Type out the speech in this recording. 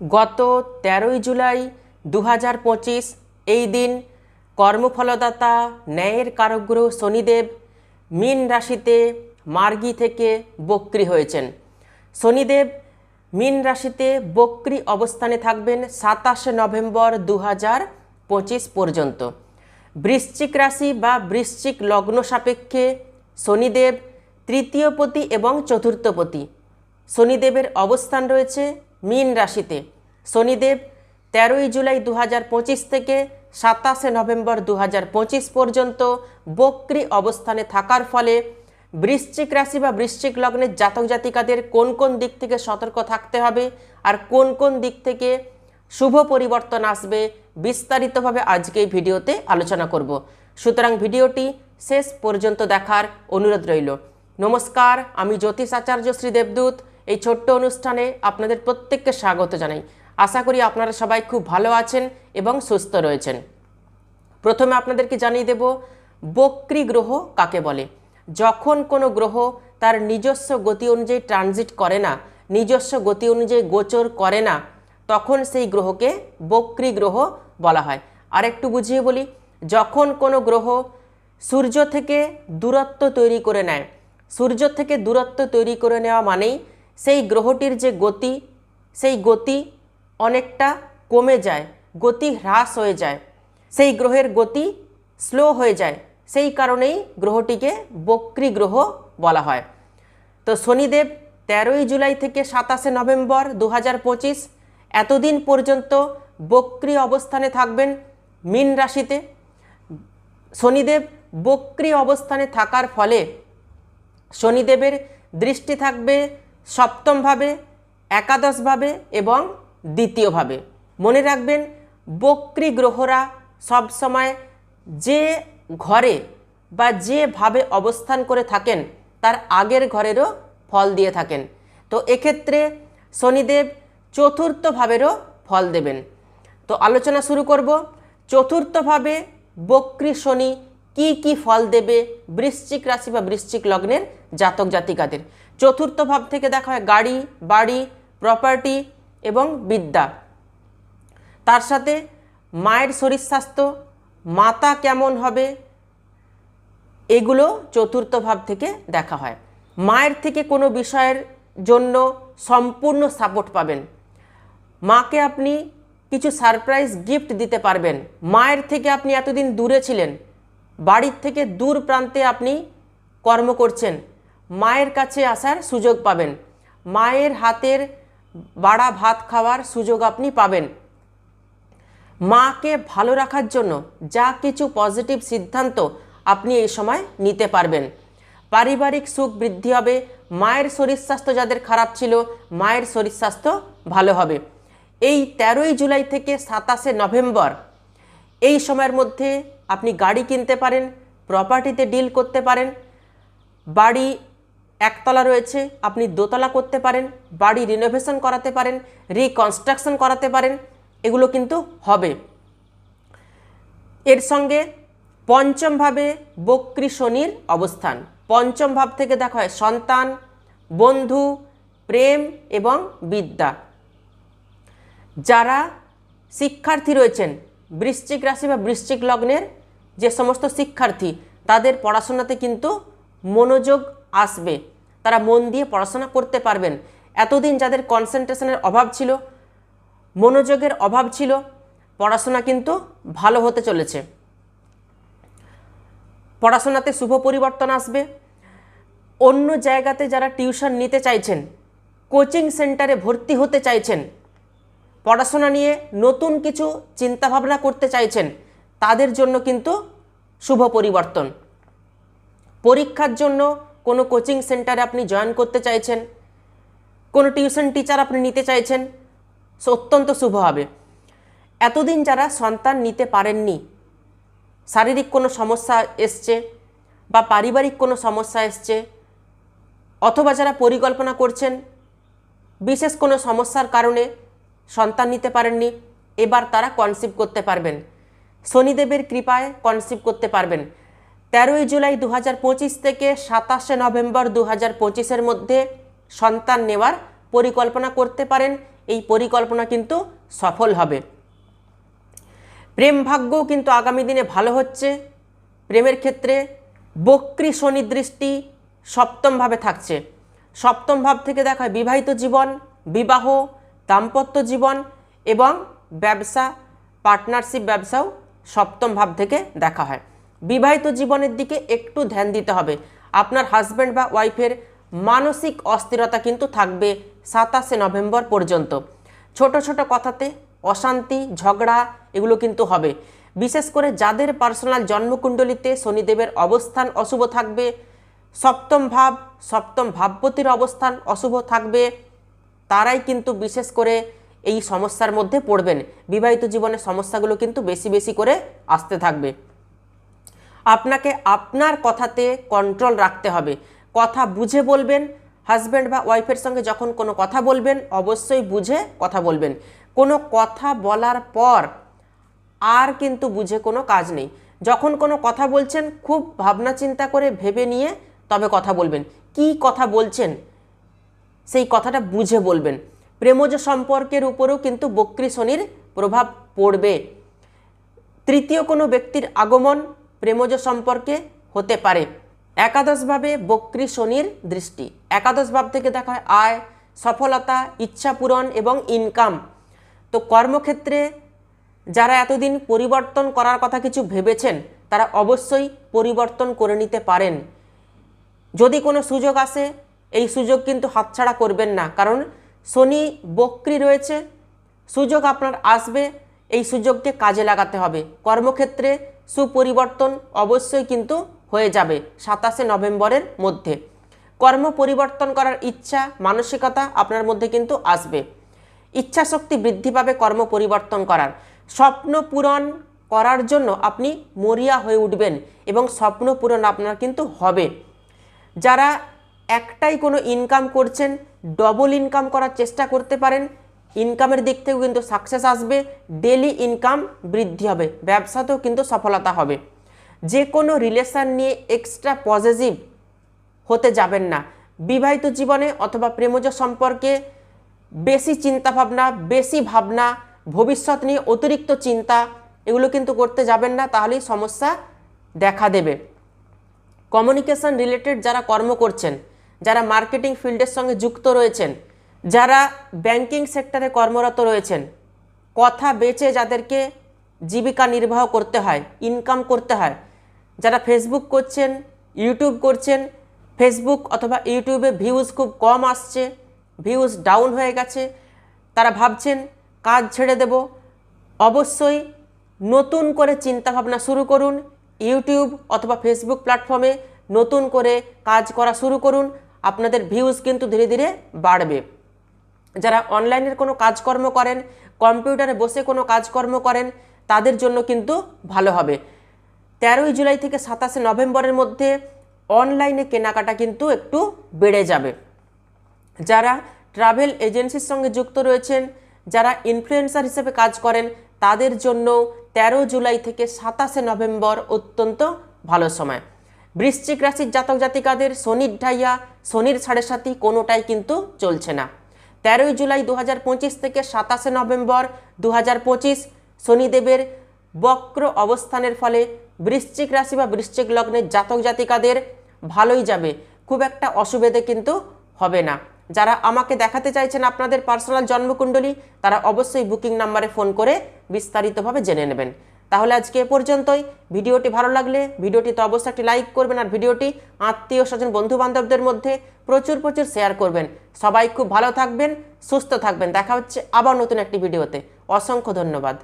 গত তেরোই জুলাই দু হাজার পঁচিশ এই দিন কর্মফলদাতা ন্যায়ের কারকগ্রহ শনিদেব মীন রাশিতে মার্গী থেকে বক্রি হয়েছেন। শনিদেব মীন রাশিতে বক্রি অবস্থানে থাকবেন সাতাশে নভেম্বর দু হাজার পঁচিশ পর্যন্ত। বৃশ্চিক রাশি বা বৃশ্চিক লগ্ন সাপেক্ষে শনিদেব তৃতীয়পতি এবং চতুর্থপতি শনিদেবের অবস্থান রয়েছে মীন রাশিতে। শনিদেব তেরোই জুলাই দু হাজার পঁচিশ থেকে সাতাশে নভেম্বর দু হাজার পঁচিশ পর্যন্ত বক্রি অবস্থানে থাকার ফলে বৃশ্চিক রাশি বা বৃশ্চিক লগ্নের জাতক জাতিকাদের কোন কোন দিক থেকে সতর্ক থাকতে হবে আর কোন কোন দিক থেকে শুভ পরিবর্তন আসবে বিস্তারিতভাবে আজকে এই ভিডিওতে আলোচনা করব। সুতরাং ভিডিওটি শেষ পর্যন্ত দেখার অনুরোধ রইল। নমস্কার, আমি জ্যোতিষ আচার্য শ্রী দেবদূত। এই ছোট্ট অনুষ্ঠানে আপনাদের প্রত্যেককে স্বাগত জানাই। আশা করি আপনারা সবাই খুব ভালো আছেন এবং সুস্থ রয়েছেন। প্রথমে আপনাদেরকে জানিয়ে দেব, বক্রি গ্রহ কাকে বলে? যখন কোনো গ্রহ তার নিজস্ব গতি অনুযায়ী ট্রানজিট করে না, নিজস্ব গতি অনুযায়ী গোচর করে না, তখন সেই গ্রহকে বক্রি গ্রহ বলা হয়। আর একটু বুঝিয়ে বলি, যখন কোনো গ্রহ সূর্য থেকে দূরত্ব তৈরি করে নেয়, সূর্য থেকে দূরত্ব তৈরি করে নেওয়া মানেই সেই গ্রহটির যে গতি, সেই গতি অনেকটা কমে যায়, গতি হ্রাস হয়ে যায়। সেই গ্রহের গতি স্লো হয়ে যায়। সেই কারণেই গ্রহটিকে বক্রি গ্রহ বলা হয়। তো শনিদেব তেরোই জুলাই থেকে সাতাশে নভেম্বর দু পঁচিশ, এতদিন পর্যন্ত বক্রি অবস্থানে থাকবেন মীন রাশিতে। শনিদেব বক্রি অবস্থানে থাকার ফলে শনিদেবের দৃষ্টি থাকবে সপ্তমভাবে, একাদশভাবে এবং দ্বিতীয়ভাবে। মনে রাখবেন, বক্রি গ্রহরা সবসময় যে ঘরে বা যেভাবে অবস্থান করে থাকেন, তার আগের ঘরেরও ফল দিয়ে থাকেন। তো এক্ষেত্রে শনিদেব চতুর্থ ভাবেরও ফল দেবেন। তো আলোচনা শুরু করব, চতুর্থভাবে বক্রি শনি কি কি ফল দেবে বৃশ্চিক রাশি বা বৃশ্চিক লগ্নের জাতক জাতিকাদের। চতুর্থ ভাব থেকে দেখা হয় গাড়ি, বাড়ি প্রপার্টি এবং বিদ্যা। তার সাথে মায়ের শরীর স্বাস্থ্য, মাতা কেমন হবে, এগুলো চতুর্থ ভাব থেকে দেখা হয়। মায়ের থেকে কোনো বিষয়ের জন্য সম্পূর্ণ সাপোর্ট পাবেন। মাকে আপনি কিছু সারপ্রাইজ গিফট দিতে পারবেন। মায়ের থেকে আপনি এতদিন দূরে ছিলেন। বাড়ির থেকে দূর প্রান্তে আপনি কর্ম করছেন। মায়ের কাছে আসার সুযোগ পাবেন। মায়ের হাতের বাড়া ভাত খাওয়ার সুযোগ আপনি পাবেন। মাকে ভালো রাখার জন্য যা কিছু পজিটিভ সিদ্ধান্ত আপনি এই সময় নিতে পারবেন। পারিবারিক সুখ বৃদ্ধি হবে, মায়ের শরীর স্বাস্থ্য যাদের খারাপ ছিল, মায়ের শরীর স্বাস্থ্য ভালো হবে। এই তেরোই জুলাই থেকে সাতাশে নভেম্বর, এই সময়ের মধ্যে আপনি গাড়ি কিনতে পারেন প্রপার্টিতে ডিল করতে পারেন। বাড়ি একতলা রয়েছে, আপনি দোতলা করতে পারেন, বাড়ি রিনোভেশন করাতে পারেন রিকনস্ট্রাকশন করাতে পারেন, এগুলো কিন্তু হবে। এর সঙ্গে পঞ্চমভাবে বক্রি শনির অবস্থান। পঞ্চম ভাব থেকে দেখা হয় সন্তান, বন্ধু, প্রেম এবং বিদ্যা। যারা শিক্ষার্থী রয়েছেন, বৃশ্চিক রাশি বা বৃশ্চিক লগ্নের যে সমস্ত শিক্ষার্থী, তাদের পড়াশোনাতে কিন্তু মনোযোগ আসবে। তারা মন দিয়ে পড়াশোনা করতে পারবেন। এতদিন যাদের কনসেন্ট্রেশনের অভাব ছিল, মনোযোগের অভাব ছিল, পড়াশোনা কিন্তু ভালো হতে চলেছে। পড়াশোনাতে শুভ পরিবর্তন আসবে। অন্য জায়গাতে যারা টিউশন নিতে চাইছেন কোচিং সেন্টারে ভর্তি হতে চাইছেন, পড়াশোনা নিয়ে নতুন কিছু চিন্তাভাবনা করতে চাইছেন, তাদের জন্য কিন্তু শুভ পরিবর্তন। পরীক্ষার জন্য কোনো কোচিং সেন্টারে আপনি জয়েন করতে চাইছেন, কোনো টিউশন টিচার আপনি নিতে চাইছেন, সে অত্যন্ত শুভ হবে। এতদিন যারা সন্তান নিতে পারেননি, শারীরিক কোনো সমস্যা এসছে বা পারিবারিক কোনো সমস্যা এসছে, অথবা যারা পরিকল্পনা করছেন, বিশেষ কোনো সমস্যার কারণে সন্তান নিতে পারেননি, এবার তারা কনসিভ করতে পারবেন। শনিদেবের কৃপায় কনসিভ করতে পারবেন। তেরোই জুলাই দু হাজার পঁচিশ থেকে সাতাশে নভেম্বর দু হাজার মধ্যে সন্তান নেওয়ার পরিকল্পনা করতে পারেন। এই পরিকল্পনা কিন্তু সফল হবে। প্রেম ভাগ্যও কিন্তু আগামী দিনে ভালো হচ্ছে। প্রেমের ক্ষেত্রে বক্রি শনি দৃষ্টি সপ্তমভাবে থাকছে। সপ্তম ভাব থেকে দেখা বিবাহিত জীবন, বিবাহ, দাম্পত্য জীবন এবং ব্যবসা, পার্টনারশিপ ব্যবসাও সপ্তম ভাব থেকে দেখা হয়। বিবাহিত জীবনের দিকে একটু ধ্যান দিতে হবে। আপনার হাজব্যান্ড বা ওয়াইফের মানসিক অস্থিরতা কিন্তু থাকবে সাতাশে নভেম্বর পর্যন্ত। ছোট ছোট কথাতে অশান্তি, ঝগড়া এগুলো কিন্তু হবে। বিশেষ করে যাদের পার্সোনাল জন্মকুণ্ডলিতে শনিদেবের অবস্থান অশুভ থাকবে, সপ্তম ভাব, সপ্তম ভাবপতির অবস্থান অশুভ থাকবে, তারাই কিন্তু বিশেষ করে এই সমস্যার মধ্যে পড়বেন। বিবাহিত জীবনের সমস্যাগুলো কিন্তু বেশি বেশি করে আসতে থাকবে। আপনাকে আপনার কথাতে কন্ট্রোল রাখতে হবে। কথা বুঝে বলবেন হাজব্যান্ড বা ওয়াইফের সঙ্গে যখন কোনো কথা বলবেন, অবশ্যই বুঝে কথা বলবেন। কোনো কথা বলার পর আর কিন্তু বুঝে কোনো কাজ নেই। যখন কোনো কথা বলছেন, খুব ভাবনা চিন্তা করে ভেবে নিয়ে তবে কথা বলবেন। কি কথা বলছেন, সেই কথাটা বুঝে বলবেন। প্রেমজ সম্পর্কের উপরেও কিন্তু বক্রী শনির প্রভাব পড়বে। তৃতীয় কোনো ব্যক্তির আগমন প্রেমজ সম্পর্কে হতে পারে। একাদশভাবে বক্রী শনির দৃষ্টি। একাদশ ভাব থেকে দেখা হয় আয়, সফলতা, ইচ্ছা পূরণ এবং ইনকাম তো কর্মক্ষেত্রে যারা এতদিন পরিবর্তন করার কথা কিছু ভেবেছেন, তারা অবশ্যই পরিবর্তন করে নিতে পারেন। যদি কোনো সুযোগ আসে, এই সুযোগ কিন্তু হাতছাড়া করবেন না। কারণ শনি বক্রি রয়েছে। সুযোগ আপনার আসবে এই সুযোগকে কাজে লাগাতে হবে। কর্মক্ষেত্রে সুপরিবর্তন অবশ্যই কিন্তু হয়ে যাবে সাতাশে নভেম্বরের মধ্যে। কর্ম পরিবর্তন করার ইচ্ছা, মানসিকতা আপনার মধ্যে কিন্তু আসবে। ইচ্ছা শক্তি বৃদ্ধি পাবে কর্ম পরিবর্তন করার। স্বপ্ন পূরণ করার জন্য আপনি মরিয়া হয়ে উঠবেন এবং স্বপ্ন পূরণ আপনার কিন্তু হবে। যারা একটাই কোনো ইনকাম করছেন ডবল ইনকাম করার চেষ্টা করতে পারেন ইনকামের দিক থেকেও কিন্তু সাকসেস আসবে ডেলি ইনকাম বৃদ্ধি হবে, ব্যবসাতেও কিন্তু সফলতা হবে। যে কোনো রিলেশান নিয়ে এক্সট্রা পজিটিভ হতে যাবেন না। বিবাহিত জীবনে অথবা প্রেমজ সম্পর্কে বেশি চিন্তা ভাবনা বেশি ভাবনা, ভবিষ্যৎ নিয়ে অতিরিক্ত চিন্তা, এগুলো কিন্তু করতে যাবেন না, তাহলেই সমস্যা দেখা দেবে। কমিউনিকেশন রিলেটেড যারা কর্ম করছেন, যারা মার্কেটিং ফিল্ডের সঙ্গে যুক্ত রয়েছেন যারা ব্যাংকিং সেক্টরে কর্মরত রয়েছেন, কথা বেচে যাদেরকে জীবিকা নির্বাহ করতে হয় ইনকাম করতে হয়, যারা ফেসবুক করছেন ইউটিউব করছেন ফেসবুক অথবা ইউটিউবে ভিউজ খুব কম আসছে ভিউজ ডাউন হয়ে গেছে, তারা ভাবছেন, কাজ ছেড়ে দেব। অবশ্যই নতুন করে চিন্তাভাবনা শুরু করুন ইউটিউব অথবা ফেসবুক প্ল্যাটফর্মে নতুন করে কাজ করা শুরু করুন, আপনাদের ভিউজ কিন্তু ধীরে ধীরে বাড়বে। যারা অনলাইনের কোনো কাজকর্ম করেন কম্পিউটারে বসে কোনো কাজকর্ম করেন, তাদের জন্য কিন্তু ভালো হবে। তেরোই জুলাই থেকে সাতাশে নভেম্বরের মধ্যে অনলাইনে কেনাকাটা কিন্তু একটু বেড়ে যাবে। যারা ট্রাভেল এজেন্সির সঙ্গে যুক্ত রয়েছেন, যারা ইনফ্লুয়েন্সার হিসেবে কাজ করেন, তাদের জন্য তেরো জুলাই থেকে সাতাশে নভেম্বর অত্যন্ত ভালো সময়। বৃশ্চিক রাশির জাতক জাতিকাদের শনির ঢাইয়া, শনির সাড়ে সাথী কোনোটাই কিন্তু চলছে না। তেরোই জুলাই দু হাজার পঁচিশ থেকে সাতাশে নভেম্বর দু হাজার পঁচিশ শনিদেবের বক্র অবস্থানের ফলে বৃশ্চিক রাশি বা বৃশ্চিক লগ্নের জাতক জাতিকাদের ভালোই যাবে। খুব একটা অসুবিধে কিন্তু হবে না। যারা আমাকে দেখাতে চাইছেন আপনাদের পার্সোনাল জন্মকুণ্ডলী, তারা অবশ্যই বুকিং নাম্বারে ফোন করে বিস্তারিতভাবে জেনে নেবেন। তাহলে আজকে এ পর্যন্তই। ভিডিওটি ভালো লাগলে ভিডিওটি তো অবশ্যই একটি লাইক করবেন আর ভিডিওটি আত্মীয় স্বজন বন্ধু বান্ধবদের মধ্যে প্রচুর প্রচুর শেয়ার করবেন। সবাই খুব ভালো থাকবেন, সুস্থ থাকবেন। দেখা হচ্ছে আবার নতুন একটি ভিডিওতে। অসংখ্য ধন্যবাদ।